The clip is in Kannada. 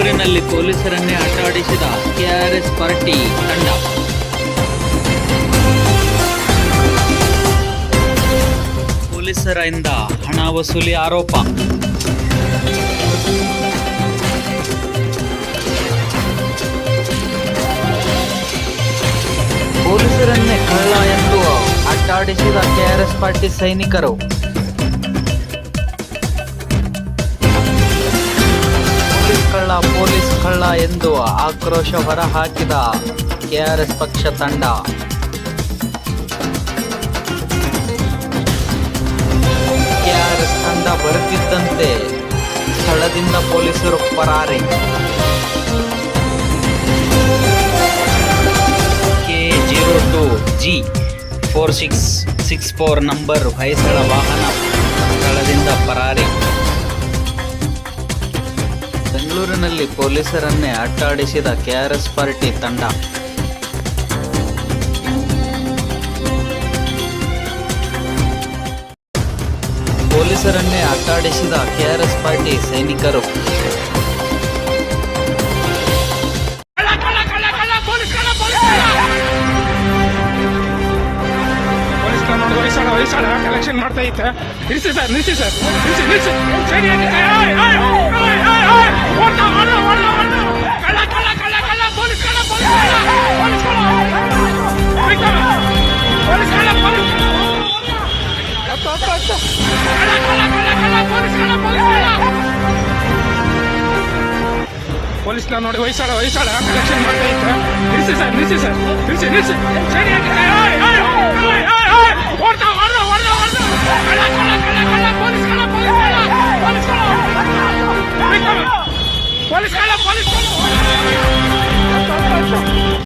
ಬೆಂಗಳೂರಿನಲ್ಲಿ ಪೊಲೀಸರನ್ನೇ ಅಟಾಡಿಸಿದ ಕೆಆರ್ಎಸ್ ಪಾರ್ಟಿ ತಂಡ. ಪೊಲೀಸರಿಂದ ಹಣ ವಸೂಲಿ ಆರೋಪ. ಪೊಲೀಸರನ್ನೇ ಕಳ್ಳ ಎಂದು ಅಟ್ಟಾಡಿಸಿದ ಕೆಆರ್ಎಸ್ ಪಾರ್ಟಿ ಸೈನಿಕರು. ಪೊಲೀಸ್ ಎಂದು ಆಕ್ರೋಶ ಹೊರಹಾಕಿದ ಕೆಆರ್ಎಸ್ ಪಕ್ಷ ತಂಡ. ಕೆಆರ್ಎಸ್ ತಂಡ ಬರುತ್ತಿದ್ದಂತೆ ಸ್ಥಳದಿಂದ ಪೊಲೀಸರು ಪರಾರಿ. K zero two G four six six four number Hoysala ವಾಹನ ಸ್ಥಳದಿಂದ ಪರಾರಿ. ಬೆಂಗಳೂರಿನಲ್ಲಿ ಪೊಲೀಸರನ್ನೇ ಅಟ್ಟಾಡಿಸಿದ ಕೆಆರ್ಎಸ್ ಪಾರ್ಟಿ ತಂಡ. ಪೊಲೀಸರನ್ನೇ ಅಟ್ಟಾಡಿಸಿದ ಕೆಆರ್ಎಸ್ ಪಾರ್ಟಿ ಸೈನಿಕರು. ಮಾಡ್ತಾ ಇತ್ತ ನಿಲ್ಸಿ ಸರ್ ನಿಲ್ಸಿ ಸರ್ ನಿಲ್ಸಿ ನಿಲ್ಸಿ ಕಳ್ಳ ಪೊಲೀಸ್ನ ನೋಡಿ ವಯಸ್ಸಾಳ ವಯಸ್ಸಾಳ ಕಲೆಕ್ಷನ್ ಮಾಡ್ತಾ ಇತ್ತ ನಿಲ್ಸಿ ಸರ್ ನಿಲ್ಸಿ ಸರ್, ನಿಲ್ಸಿ ನಿಲ್ಸಿ. Police police police